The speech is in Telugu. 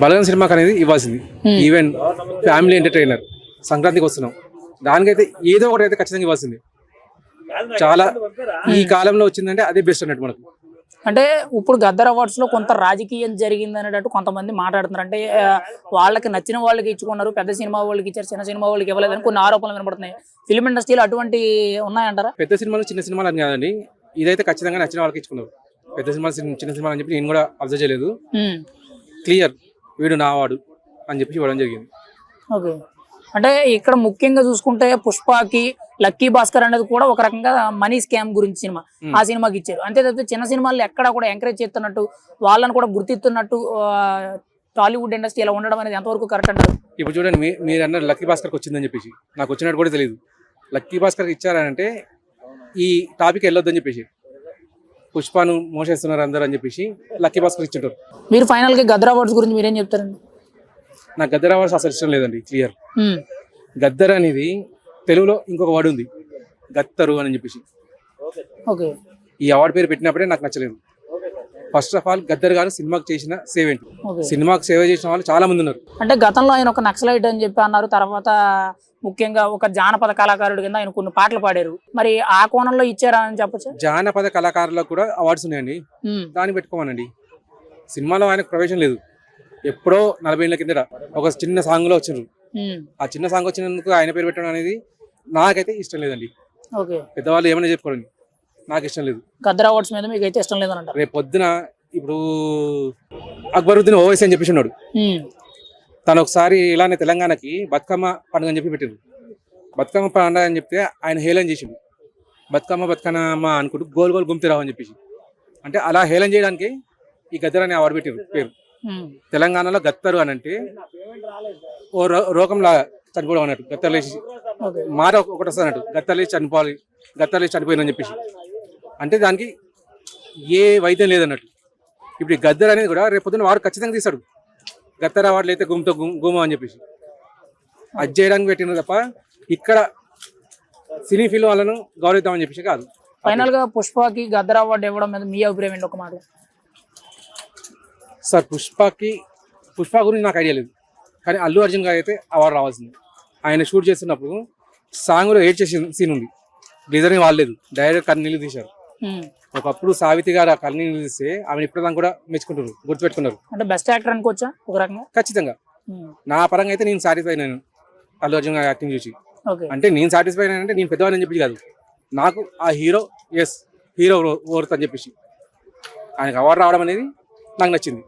బలగం సినిమాకి అనేది ఇవ్వాల్సింది. ఈవెన్ ఫ్యామిలీ ఎంటర్టైనర్ సంక్రాంతికి వస్తున్నాం. దానికైతే ఏదో ఒకటి అయితే ఖచ్చితంగా ఇవ్వాల్సింది. చాలా ఈ కాలంలో వచ్చిందంటే అదే బెస్ట్ అన్నట్టు మనకు. అంటే ఇప్పుడు గద్దర్ అవార్డ్స్లో కొంత రాజకీయం జరిగింది అనేటట్టు కొంతమంది మాట్లాడుతున్నారు. అంటే వాళ్ళకి నచ్చిన వాళ్ళకి ఇచ్చుకున్నారు పెద్ద సినిమా వాళ్ళకి ఇచ్చారు చిన్న సినిమా వాళ్ళకి ఇవ్వలేదని కొన్ని ఆరోపణలు వినబడుతున్నాయి ఫిలిం ఇండస్ట్రీలో అటువంటి ఉన్నాయంటారా? పెద్ద సినిమాలు చిన్న సినిమాలు అని కాదండి. ఇదైతే ఖచ్చితంగా నచ్చిన వాళ్ళకి ఇచ్చుకున్నారు. పెద్ద సినిమాలు చిన్న- సినిమాలు అని చెప్పి నేను కూడా అబ్జర్వ్ చేయలేదు. క్లియర్ వీడు నావాడు అని చెప్పి ఇవ్వడం జరిగింది. ఓకే. అంటే ఇక్కడ ముఖ్యంగా చూసుకుంటే పుష్పకి లక్కీ భాస్కర్ అనేది కూడా ఒక రకంగా మనీ స్కామ్ గురించి సినిమా ఆ సినిమాకి ఇచ్చారు. అంతే తప్పితే చిన్న సినిమాలు ఎక్కడ కూడా ఎంకరేజ్ చేస్తున్నట్టు వాళ్ళని కూడా గుర్తిస్తున్నట్టు టాలీవుడ్ ఇండస్ట్రీ ఇలా ఉండడం అనేది ఎంతవరకు కరెక్ట్ అంటారు? ఇప్పుడు చూడండి మీరు అన్నారు లక్కీ భాస్కర్కి వచ్చిందని చెప్పేసి. నాకు వచ్చినట్టు కూడా తెలియదు. లక్కీ భాస్కర్కి ఇచ్చారంటే ఈ టాపిక్ వెళ్ళొద్దని చెప్పేసి. పుష్పను మోసేస్తున్నారు అందరూ అని చెప్పేసి లక్కీ భాస్కర్ ఇచ్చింటారు మీరు ఫైనల్గా గద్ర అవార్డ్స్ గురించి మీరేం చెప్తారండి? నాకు గద్దర్ అవార్డ్స్ అసలు ఇష్టం లేదండి క్లియర్ గద్దర్ అనేది తెలుగులో ఇంకొక వర్డ్ ఉంది గత్తరు అని చెప్పేసి. ఓకే. ఈ అవార్డు పేరు పెట్టినప్పుడే నాకు నచ్చలేదు. ఫస్ట్ ఆఫ్ ఆల్ గద్దర్ గారు సినిమాకి చేసిన సేవ ఏంటి? ఓకే. సినిమాకి సేవ చేసిన వాళ్ళు చాలా మంది ఉన్నారు. అంటే గతంలో ఆయన ఒక నక్సలైట్ అని చెప్పి అన్నారు తర్వాత ముఖ్యంగా ఒక జానపద కళాకారుడి కింద ఆయన కొన్ని పాటలు పాడారు. మరి ఆ కోణంలో ఇచ్చారా అని చెప్పచ్చు? జానపద కళాకారులకు కూడా అవార్డ్స్ ఉన్నాయండి. దాన్ని పెట్టుకోమనండి. సినిమాలో ఆయనకు ప్రవేశం లేదు. ఎప్పుడో నలభై ఏళ్ళ కిందట ఒక చిన్న సాంగ్లో వచ్చిండ్రు. ఆ చిన్న సాంగ్ వచ్చినందుకు ఆయన పేరు పెట్టడం అనేది నాకైతే ఇష్టం లేదండి. పెద్దవాళ్ళు ఏమైనా చెప్పుకోండి. నాకు ఇష్టం లేదు. గద్దర్ అవార్డ్స్ మీద మీకు అయితే ఇష్టం అంటారు రేపు పొద్దున ఇప్పుడు అక్బరుద్దీన్ ఓవైసీ అని చెప్పేసి ఉన్నాడు. తను ఒకసారి ఇలానే తెలంగాణకి బతుకమ్మ పండుగ అని చెప్పి పెట్టిండు బతుకమ్మ పండుగ అని చెప్తే ఆయన హేళన చేసిండు. బతుకమ్మ బతుకమ్మ అనుకుంటూ గోల్ గోల్ గుమ్తిరావు అని చెప్పేసి. అంటే అలా హేళన చేయడానికి ఈ గద్దర్ అని అవార్డు పెట్టిండ్రు పేరు. తెలంగాణలో గత్తరు అని అంటే ఓ రో- రోగంలా చనిపోవడం అన్నట్టు ఓకే. మాట ఒకటి వస్తుంది అన్నట్టు గత్తర్ లేచి చనిపోవాలి గత్తర్ లేచి చనిపోయిందని చెప్పేసి. అంటే దానికి ఏ వైద్యం లేదన్నట్టు. ఇప్పుడు ఈ గద్దర్ అనేది కూడా రేపు పొద్దున్న వాడు ఖచ్చితంగా తీస్తాడు. గత్తర్ అవార్డులు అయితే గుమ్తో గుమ్ అని చెప్పేసి. అది చేయడానికి పెట్టిన తప్ప ఇక్కడ సినీ ఫీల్డ్ వాళ్ళను గౌరవిద్దామని చెప్పేసి కాదు. ఫైనల్గా పుష్పకి గద్దర్ అవార్డు ఇవ్వడం మీద మీ అభిప్రాయం ఏంటి? ఒక మాట. సార్ పుష్పకి పుష్ప గురించి నాకు ఐడియా లేదు. కానీ అల్లు అర్జున్ గారు అయితే అవార్డు రావాల్సింది. ఆయన షూట్ చేస్తున్నప్పుడు సాంగ్లో ఏడ్ చేసిన సీన్ ఉంది. డిజైన్ వాళ్ళలేదు డైరెక్ట్ కన్నీళ్ళు తీశారు. ఉమ్, ఒకప్పుడు సావితి గారు ఆ కన్నీళ్ళు తీస్తే ఆమెను ఇప్పటిదాకా కూడా మెచ్చుకుంటారు గుర్తుపెట్టుకున్నారు. అంటే బెస్ట్ యాక్టర్ అనుకోవచ్చా? ఒక రకంగా? ఖచ్చితంగా. నేను నా పరంగా అయితే నేను సాటిస్ఫై అయినాను అల్లు అర్జున్ గారి యాక్టింగ్ చూసి. అంటే నేను సాటిస్ఫై అయినానంటే నేను పెద్దవాడిని చెప్పి కాదు. నాకు ఆ హీరో ఎస్ హీరో ఓర్త్ అని చెప్పేసి. ఆయనకు అవార్డు రావడం అనేది నాకు నచ్చింది.